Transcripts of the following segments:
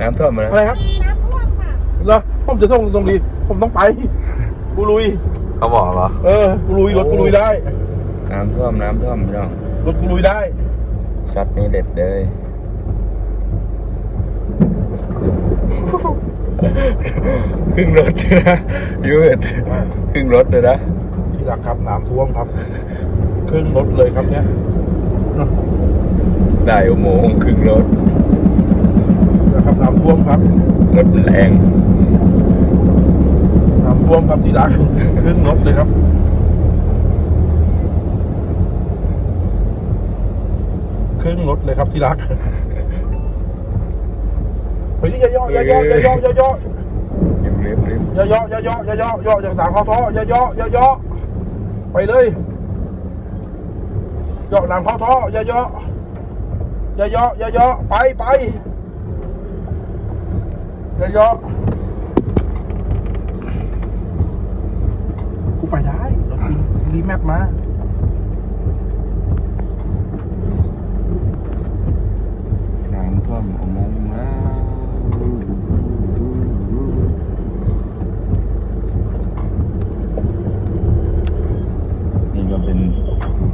น้ำท่วมมาอะไรครับมีน้ำท่วมค่ะเหรอผมจะส่งตรงนี้ผมต้องไปกูลุย เขาบอกเหรอ เออกูลุยรถกูลุยได้ น้ำท่วมน้ำท่วมพี่น้องรถกูลุยได้ช็อตนี้เด็ดเลยครึ่งรถเลยนะยูเอ็ดครึ่งรถเลยนะที่รักครับน้ำท่วมครับ ครึ่งรถเลยครับเนี่ยได้อุโมงค์ครึ่งรถ นะครับน้ำท่วมครับรถมันแรงน้ำท่วมครับที่รักครึ่งรถเลยครับครึ่งรถเลยครับที่รักไปนี่อย่าย่ออย่าย่ออย่าย่ออย่าย่อริมริมริมอย่าย่ออย่าย่ออย่าย่ออย่าอย่างต่างเข้าท่ออย่าย่ออย่าย่อไปเลยย่อน้ำเข้าท่ออย่าย่ออย่าย่ออย่าย่อไปไป อย่าย่อกูไปได้รถรีรีแมปมา น้ำท่วมอุโมงค์มานี่ก็เป็น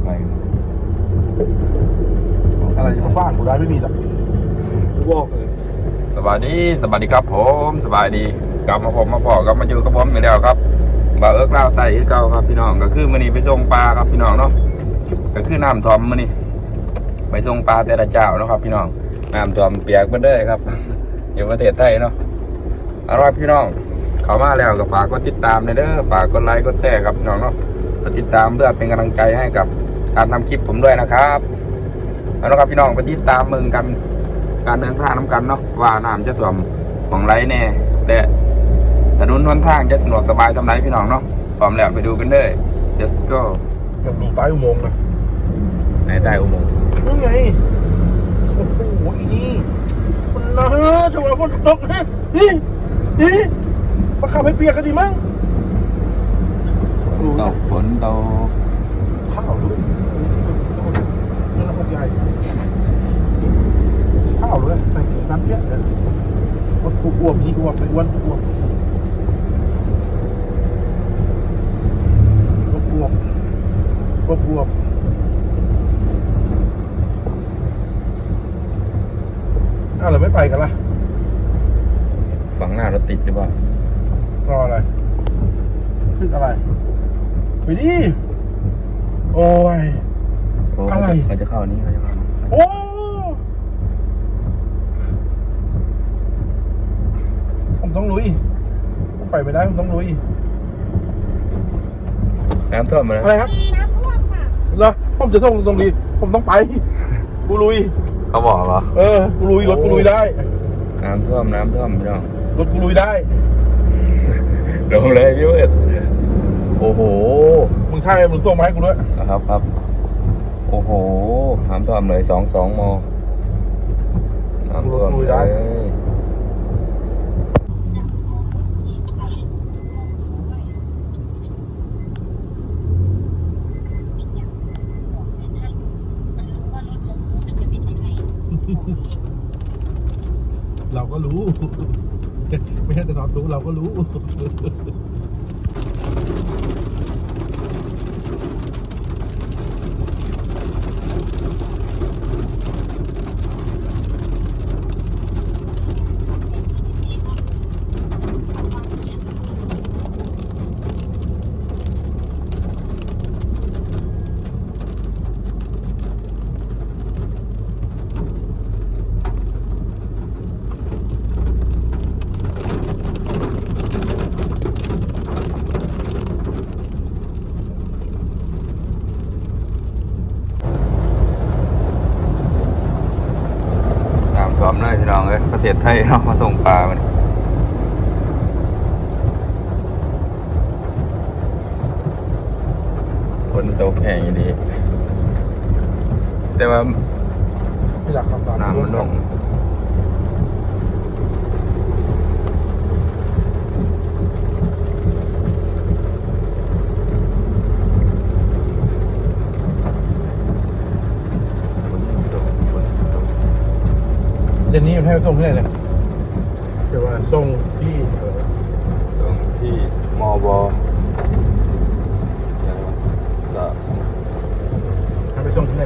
ไฟ อะไรจะมาฟาดกูได้ไม่มีหรอกกูบอกเลย สวัสดีสวัสดีครับผมสบายดีกลับมาผมมาพอกับมาอยู่กับผมอีกแล้วครับบ่าวเอิร์กเล่าวไต่คือเก่าครับพี่น้องก็คือมื้อนี้ไปส่งปลาครับพี่น้องเนาะก็คือน้ำท่วมมื้อนี้ไปส่งปลาแต่ละเจ้าเนาะครับ พี่น้องน้ำท่วมเปียกเบิดเลยครับอยู่ประเทศไทยเนาะอาล่ะพี่น้องเข้ามาแล้วก็ฝากกดติดตามเลยเด้อฝากกดไลค์กดแชร์ครับพี่น้องเนาะกดติดตามเพื่อเป็นกำลังใจให้กับการทำคลิปผมด้วยนะครับเอาละครับพี่น้องไปติดตามมึงกัน การเดินทางน้ำกันเนาะว่าน้ำจะท่วมของไรแน่และถนนหนทางจะสะดวกสบายสำหรับพี่น้องเนาะพร้อมแล้วไปดูกันเลย let's go อยากดูใต้อุโมงค์นะในใต้อุโมงค์นั่นไง โอ้โหอีนี่มันนะจังหวะฝนตกนะนี่นี่มาขับให้เปียกกันดีมั้งดูตนะกฝนตกข้าวด้วยนั่นนะคนใหญ่ ข้าวด้วยแต่งกันเยอะเลยว่ากูอ้วมนี่กูอ้วมไปอ้วนกูอ้วมกูอ้วมกูอ้วมอ้าวเราไม่ไปกันละฝั่งหน้ารถติดหรือเปล่ารออะไรขึ้นอะไร ไปดิ โอ้ย โอ้อะไร เขาจะเข้านี่เขาจะเข้านี่โอ้ผม ต้องลุยผมไปไม่ได้ผมต้องลุยน้ำท่วมมาแล้วอะไรครับมีน้ำท่วมค่ะเหรอผมจะส่งตรงนี้ผมต้องไป กูลุย เขาบอกเหรอ เออ กูลุยรถกูลุยได้ น้ำท่วมน้ำท่วมพี่น้อง รถกูลุยได้ลงเลยพี่เวทโอ้โห มึงใช่มึงส่งมาให้กูด้วยนะครับครับ โอ้โหน้ำท่วมเลยสองสองโมน้ำท่วมลุยเลได้ย เราก็รู้ ไม่ใช่แต่นอนรู้เราก็รู้ น้ำท่วมเลยพี่น้องเอ้ยประเท ศไทยเนาะมาส่งปลามันฝนตกแห้งอยู่ดี แต่ว่าไม่อยากทำตามน้ำมันลง ฝนตกฝนตก เจนนี่มันให้ไปส่งที่ไหนเลยแต่ว่าส่งที่เออตรงที่มอบอสะให้ไปส่งที่ไหน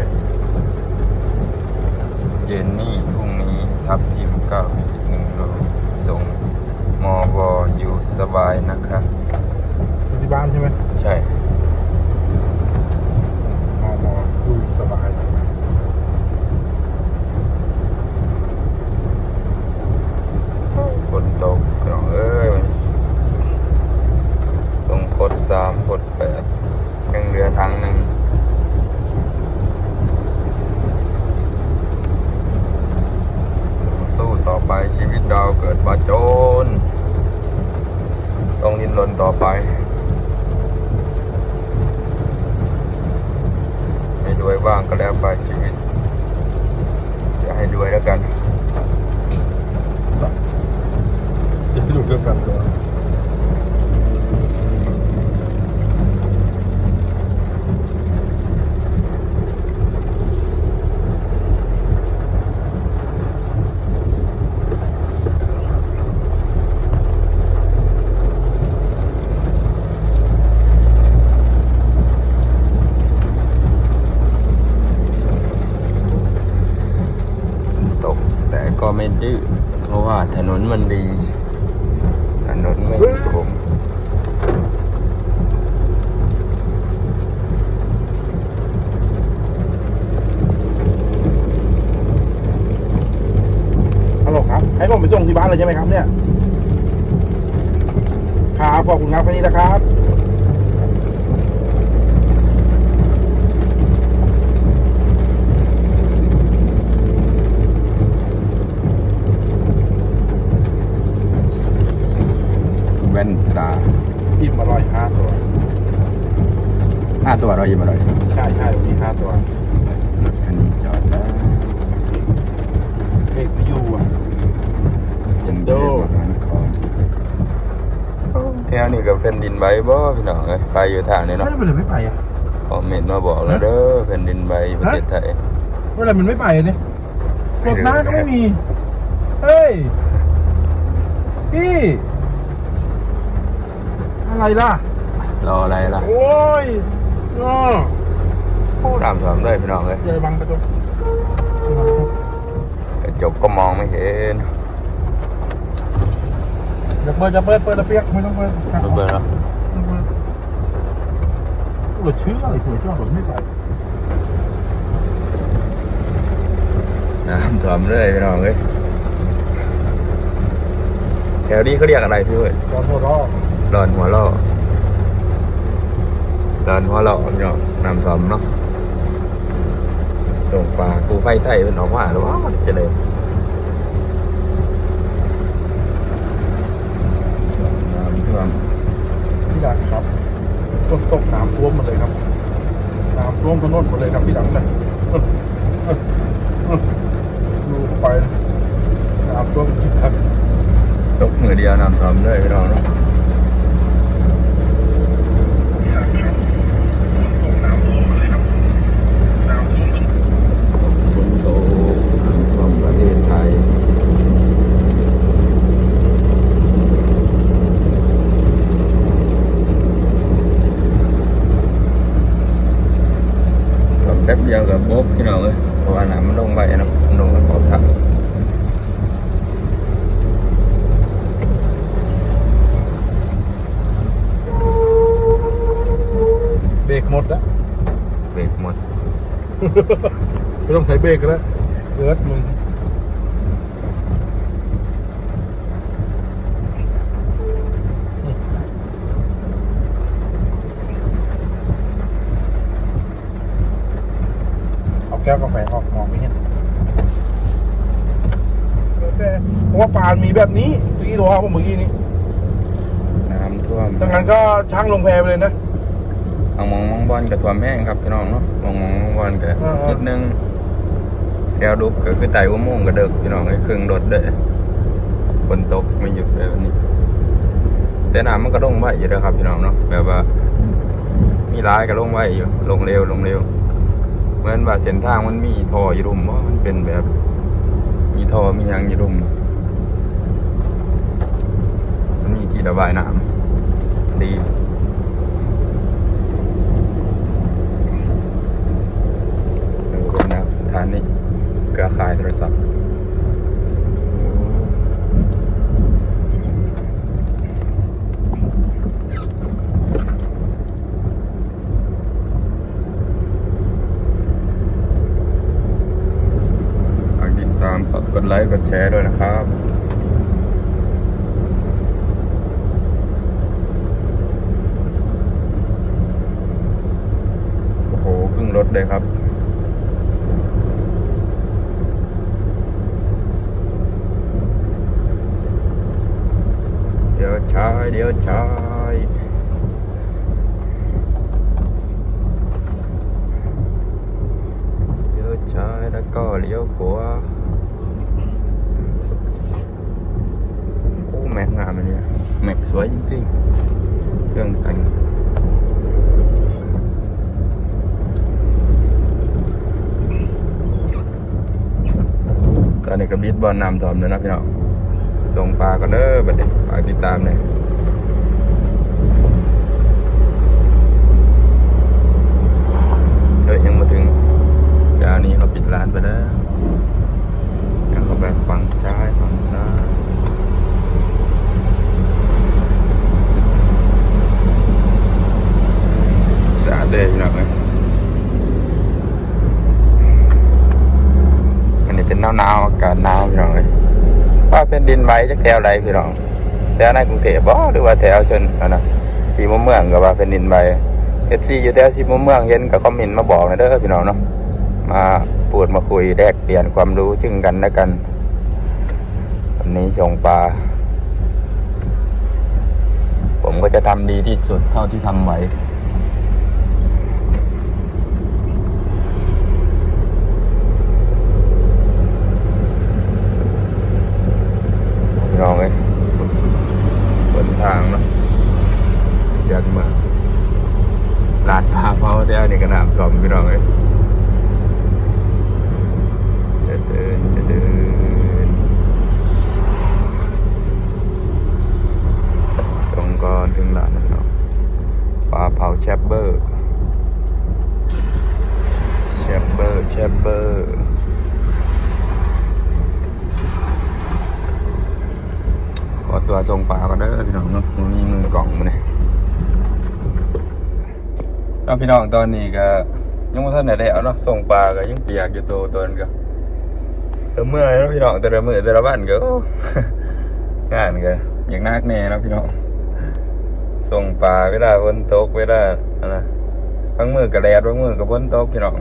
เจนนี่พรุ่งนี้ทับทิมเก้าขีดหนึ่งโลส่งมอบออยู่สบายนะคะ อยู่ที่บ้านใช่ไหมใช่มอมอดูสบายนะ ฝนตกพี่น้องเอ้ยวันนี้ส่งกดสามกดแปดยังเหลือทางหนึ่งสู้สู้ต่อไปชีวิตเราเกิดมาจน ต้องดิ้นรนต่อไป ให้รวย บ้างก็แล้วไปชีวิต อย่าให้รวยแล้วกันสัตว์จะไปดูเรื่องกันก่อน ตกแต่ก็ ไม่ดื้อเพราะว่าถนนมันดี ถนนไม่ขมฮัลโหลครับ ให้ผมไปส่งที่บ้านเลยใช่ไหมครับเนี่ย ครับขอบคุณครับแค่นี้นะครับ แว่นตาอิ่มอร่อยห้าตัวห้าตัวเรายิ้มอร่อยใช่ใช่วันนี้ห้าตัวรถคันนี้จอดได้เอกไม่อยู่อะยังเดินมาหานครแถวนี้กับแผ่นดินไหวบ่พี่น้องเอ้ยไปอยู่ทางนี้ไม่เนาะได้ไปเลยไม่ไปอะคอมเมนต์มาบอกแล้วเด้อแผ่นดินไหวประเทศไทยเมื่อไหรมันไม่ไปเนี่ยกดหน้าก็ไม่มี เฮ้ย พี่อะ ไรล่ะ รออะไรล่ะโอ้ยอ้อโอ้ดามสามเลยพี่น้องเอ้ยเดี๋ยวบังกระจกกระจกก็มองไม่เห็นอย่าเปิดอย่าเปิดเปิดตะเปียกไม่ต้องเปิดไม่เบิ่งเนาะไม่เปิดเราชื่ออะไรหัวจ้อแบบไม่ไปน้ำท่วมเลยพี่น้องเอ้ยแถวนี้เขาเรียกอะไรพี่เว้ยตอนหัวเราะรอนหัวล่อรอนหัวล่อพี่น้องนำซ้อมเนาะส่งปลากูไฟไทยเป็นออกมาหรือว่ามันจะเลยท่วมน้ำท่วมพี่ดังครับฝนตกน้ำท่วมหมดเลยครับน้ำท่วมถนนหมดเลยครับพี่ดังเลยเออเออเออดูเข้าไปนะน้ำท่วมจริงครับตกมือเดียวนำซ้อมเลยพี่น้องเนาะ พี่ดังครับฝนตกน้ำท่วมหมดเลยครับ น้ำท่วม ฝนตกน้ำท่วมประเทศไทย ท่วมแป๊บเดียวกับโบ๊กพี่น้องเอ้ยเพราะว่าน้ำมันลงไปเนาะมันลงไปขอบทาง เบรกหมดแล้ว เบรกหมด ไม่ต้องใช้เบรกกันแล้วเกิดมึ งเอาแก้วกาแฟออกมองไม่เห็นแต่เพราะว่าปานมีแบบนี้เมื่อกี้ตัวผมเมื่อกี้นี้น้ำท่วมดังนั้นก็ช่างลงแพไปเลยนะเอามองมองบอลกับท่วมแห้งครับพี่น้องเนาะมองมองมองบอลกับอ่าๆนิดนึงแถวดุบก็คือไต่อุโมงค์กระเดิกพี่น้องไอ้ครึ่งรถเด้อฝนตกไม่หยุดเลยวันนี้ แต่น้ำมันก็ลงไว้อยู่แล้วครับพี่น้องเนาะแบบว่า มีร้ายก็ลงไว้อยู่ลงเร็วลงเร็ว เหมือนว่าเส้นทางมันมีท่ออยู่รุมว่ามันเป็นแบบ มีท่อมียางอยู่รุมมันมีที่ระบายน้ำดี กดแชร์ด้วยนะครับโอ้โหครึ่งรถเลยครับเดี๋ยวชายเดี๋ยวชายเดี๋ยวชายแล้วก็เลี้ยวขวาโอ้ แม็กงามอันนี้แม็กสวยจริงๆ เครื่องแต่งตอนนี้ก็บิดบอลนำทอมเลยนะพี่น้องส่งปลาก็เด้อบัดนี้ฝากติดตามเลยเฮ้ยยังมาถึงเจ้านี้เขาปิดร้านไปแล้วยังเขาแบบฝั่งซ้ายฝั่งซ้ายสะอาดเลยพี่น้องเอ้ย อันนี้เป็นหนาวหนาวๆอากาศหนาวพี่น้องเลย ว่าเป็นดินไหวจากแถวไรพี่น้องแถวในกรุงเทพบ่หรือว่าแถวชนนะสีมุมเมืองก็ว่าเป็นดินไหวเอฟซีอยู่แถวสีมุมเมืองเห็นกับคอมเมนต์มาบอกนะเด้อพี่น้องเนาะมาพูดมาคุยแลกเปลี่ยนความรู้ซึ่งกันและกันวันนี้ชงปลาผมก็จะทำดีที่สุดเท่าที่ทำไหว พี่น้องเอ้ยบนทางเนาะอยากมาลาดพาเผาเดียวนี่ก็น้ำท่วมพี่น้องเอ้ยจะเดินจะเดินส่งก่อนถึงร้านนะพี่น้องปลาเผาแชปเบอร์ แชปเบอร์แชปเบอร์ขอตัวส่งปลาก็ได้อพี่น้องเนาะมันมีมือกล่องมาเนี่ยแล้วพี่น้องตอนนี้ก็ยังไม่ทันได้แล้วเนาะส่งปลาก็ยังเปียกอยู่ตัวตนก็เออเมื่อยแล้วพี่น้องแต่ละมือแต่ละวันก็อ้งานก็อย่างนักแน่นะพี่น้องส่งปลาเวลาฝนตกเวลาอันนะบางมือก็แดดบางมือก็ฝนตกพี่น้อง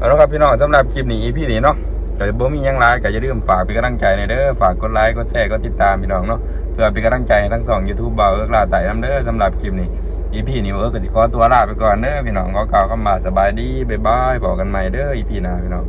เอาละครับพี่น้องสำหรับคลิปนี้พี่นี่เนาะแต่บ่มียังไลก็อย่าลืมฝากเป็นกำลังใจในเด้อฝากกดไลค์กดแชร์กดติดตามพี่น้องเนาะเพื่อเป็นกำลังใจทั้งสองยูทูบเบาเอิกลาไต่น้ำเด้อสำหรับคลิปนี้อีพี่นี้เอิกก็สิขอตัวลาไปก่อนเด้อพี่น้องขอกล่าวคำบาสบายดีบ๊ายบายบอกกันใหม่เด้ออีพีหน้าพี่น้อง